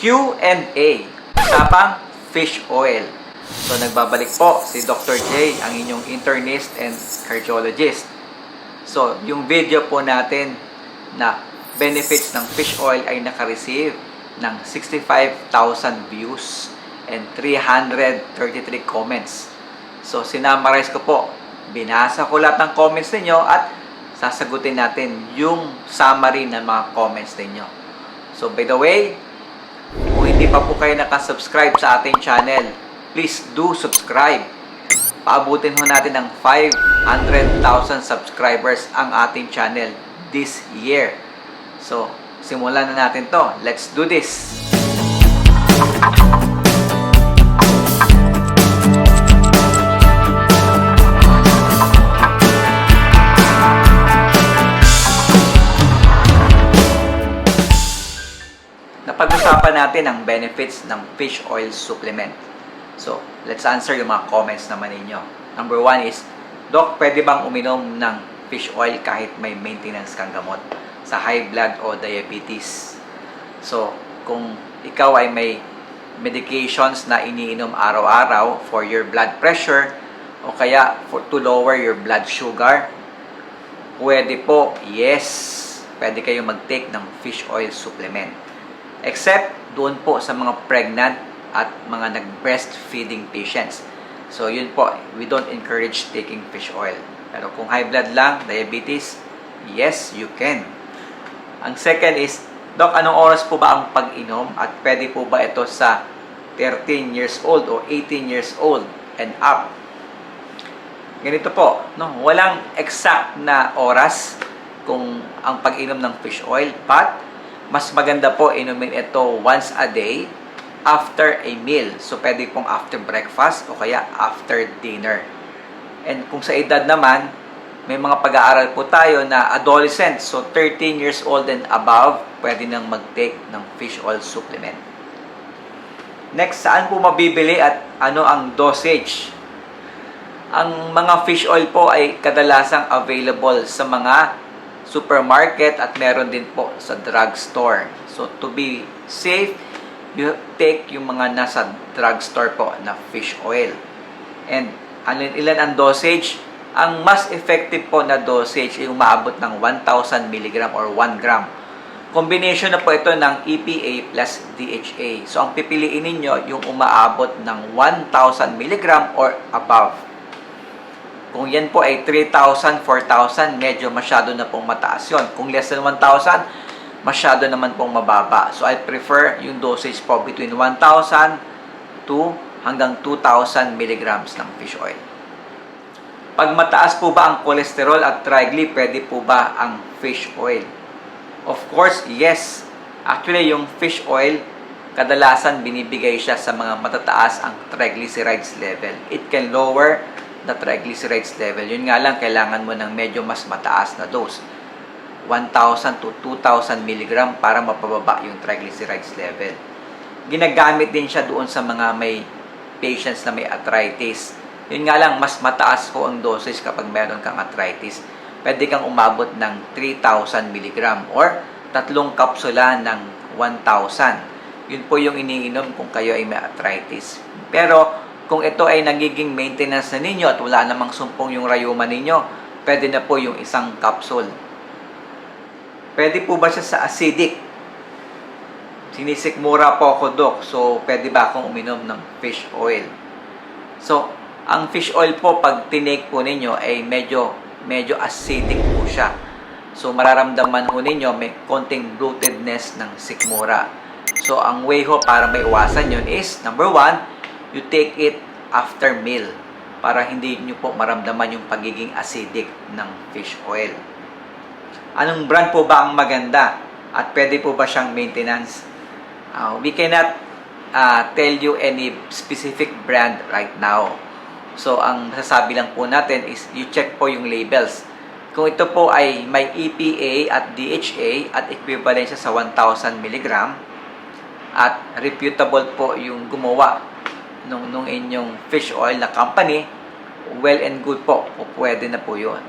Q&A, usapang fish oil. So nagbabalik po si Dr. J, ang inyong internist and cardiologist. So yung video po natin na benefits ng fish oil ay nakareceive ng 65,000 views and 333 comments. So sinamarize ko po, binasa ko lahat ng comments ninyo at sasagutin natin yung summary ng mga comments ninyo. So by the way, kung hindi pa po kayo nakasubscribe sa ating channel, please do subscribe. Paabutin ho natin ng 500,000 subscribers ang ating channel this year. So, simulan na natin to. Let's do this! Napag-usapan natin ang benefits ng fish oil supplement. So, let's answer yung mga comments naman ninyo. Number one is, Doc, pwede bang uminom ng fish oil kahit may maintenance kang gamot sa high blood o diabetes? So, kung ikaw ay may medications na iniinom araw-araw for your blood pressure o kaya for to lower your blood sugar, pwede po, yes, pwede kayo mag-take ng fish oil supplement. Except doon po sa mga pregnant at mga nag-breastfeeding patients. So, yun po, we don't encourage taking fish oil. Pero kung high blood lang, diabetes, yes, you can. Ang second is, Doc, anong oras po ba ang pag-inom at pwede po ba ito sa 13 years old o 18 years old and up? Ganito po, no? walang exact na oras kung ang pag-inom ng fish oil, but mas maganda po inumin ito once a day after a meal. So, pwede pong after breakfast o kaya after dinner. And kung sa edad naman, may mga pag-aaral po tayo na adolescent, so 13 years old and above, pwede nang mag-take ng fish oil supplement. Next, saan po mabibili at ano ang dosage? Ang mga fish oil po ay kadalasang available sa mga supermarket at meron din po sa drugstore. So, to be safe, you take yung mga nasa drugstore po na fish oil. And alin ilan ang dosage? Ang mas effective po na dosage ay umaabot ng 1,000 mg or 1 gram. Combination na po ito ng EPA plus DHA. So, ang pipiliin ninyo yung umaabot ng 1,000 mg or above. Kung yan po ay 3,000, 4,000, medyo masyado na pong mataas yon. Kung less than 1,000, masyado naman pong mababa. So, I prefer yung dosage po between 1,000 to hanggang 2,000 milligrams ng fish oil. Pag mataas po ba ang cholesterol at trigly, pwede po ba ang fish oil? Of course, yes. Actually, yung fish oil, kadalasan binibigay siya sa mga matataas ang triglycerides level. It can lower the triglycerides level. Yun nga lang, kailangan mo ng medyo mas mataas na dose. 1,000 to 2,000 mg para mapababa yung triglycerides level. Ginagamit din siya doon sa mga may patients na may arthritis. Yun nga lang, mas mataas po ang dosage kapag meron kang arthritis. Pwede kang umabot ng 3,000 mg or tatlong kapsula ng 1,000. Yun po yung iniinom kung kayo ay may arthritis. Pero kung ito ay nagiging maintenance na ninyo at wala namang sumpong yung rayuma ninyo, pwede na po yung isang capsule. Pwede po ba siya sa acidic? Sinisikmura po ako, Dok. So, pwede ba akong uminom ng fish oil? So, ang fish oil po, pag tinake po ninyo, ay medyo, medyo acidic po siya. So, mararamdaman ho ninyo may konting bloatedness ng sikmura. So, ang way ho para may iwasan yun is, number one, you take it after meal para hindi nyo po maramdaman yung pagiging acidic ng fish oil. Anong brand po ba ang maganda? At pwede po ba siyang maintenance? Uh, we cannot uh, tell you any specific brand right now. So, ang masasabi lang po natin is you check po yung labels. Kung ito po ay may EPA at DHA at equivalent siya sa 1,000 mg at reputable po yung gumawa nung, nung inyong fish oil na company, well and good po. O pwede na po yun.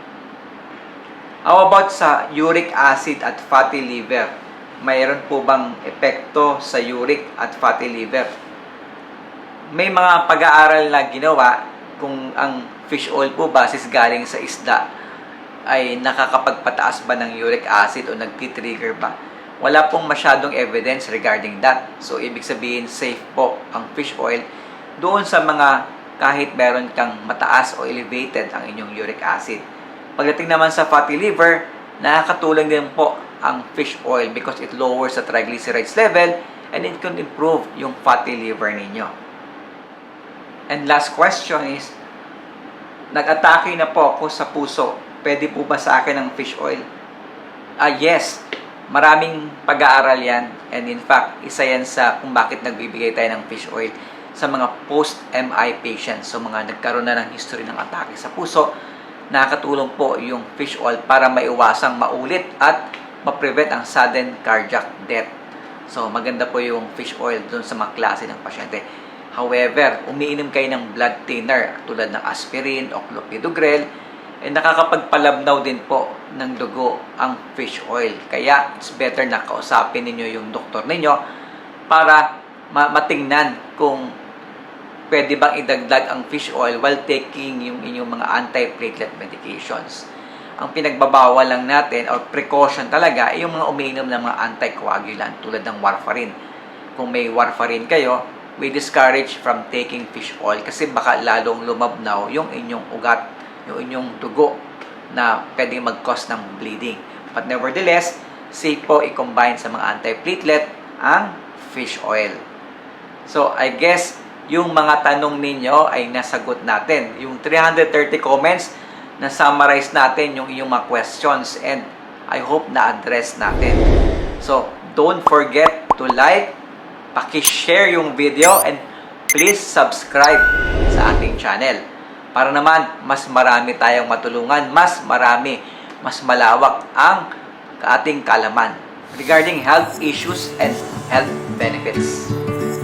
How about sa uric acid at fatty liver? mayroon po bang epekto sa uric at fatty liver? May mga pag-aaral na ginawa kung ang fish oil po basis galing sa isda ay nakakapagpataas ba ng uric acid o nagtitrigger ba? Wala pong masyadong evidence regarding that. So, ibig sabihin, safe po ang fish oil doon sa mga kahit meron kang mataas o elevated ang inyong uric acid. Pagdating naman sa fatty liver, nakakatulong din po ang fish oil because it lowers the triglycerides level and it can improve yung fatty liver ninyo. And last question is, nag-atake na po ako sa puso. Pwede po ba sa akin ang fish oil? Ah, yes. Maraming pag-aaral yan. And in fact, isa yan sa kung bakit nagbibigay tayo ng fish oil sa mga post-MI patients. So, mga nagkaroon na ng history ng atake sa puso, nakakatulong po yung fish oil para maiwasang maulit at ma-prevent ang sudden cardiac death. So, maganda po yung fish oil dun sa mga klase ng pasyente. However, umiinom kayo ng blood thinner tulad ng aspirin o clopidogrel, eh nakakapagpalabnaw din po ng dugo ang fish oil. Kaya, it's better na kausapin ninyo yung doktor ninyo para ma- matingnan kung pwede bang idagdag ang fish oil while taking yung inyong mga anti-platelet medications. Ang pinagbabawal lang natin or precaution talaga ay yung mga umiinom ng mga anticoagulant tulad ng warfarin. Kung may warfarin kayo, we discourage from taking fish oil kasi baka lalong lumabnaw yung inyong ugat, yung inyong dugo na pwedeng mag-cause ng bleeding. But nevertheless, safe po i-combine sa mga anti-platelet ang fish oil. So, I guess, yung mga tanong ninyo ay nasagot natin. Yung 330 comments, na-summarize natin yung inyong mga questions and I hope na-address natin. So, don't forget to like, paki-share yung video and please subscribe sa ating channel. Para naman, mas marami tayong matulungan, mas marami, mas malawak ang ating kalaman regarding health issues and health benefits.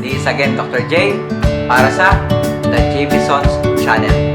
This is again Dr. J para sa The JB Sons Channel.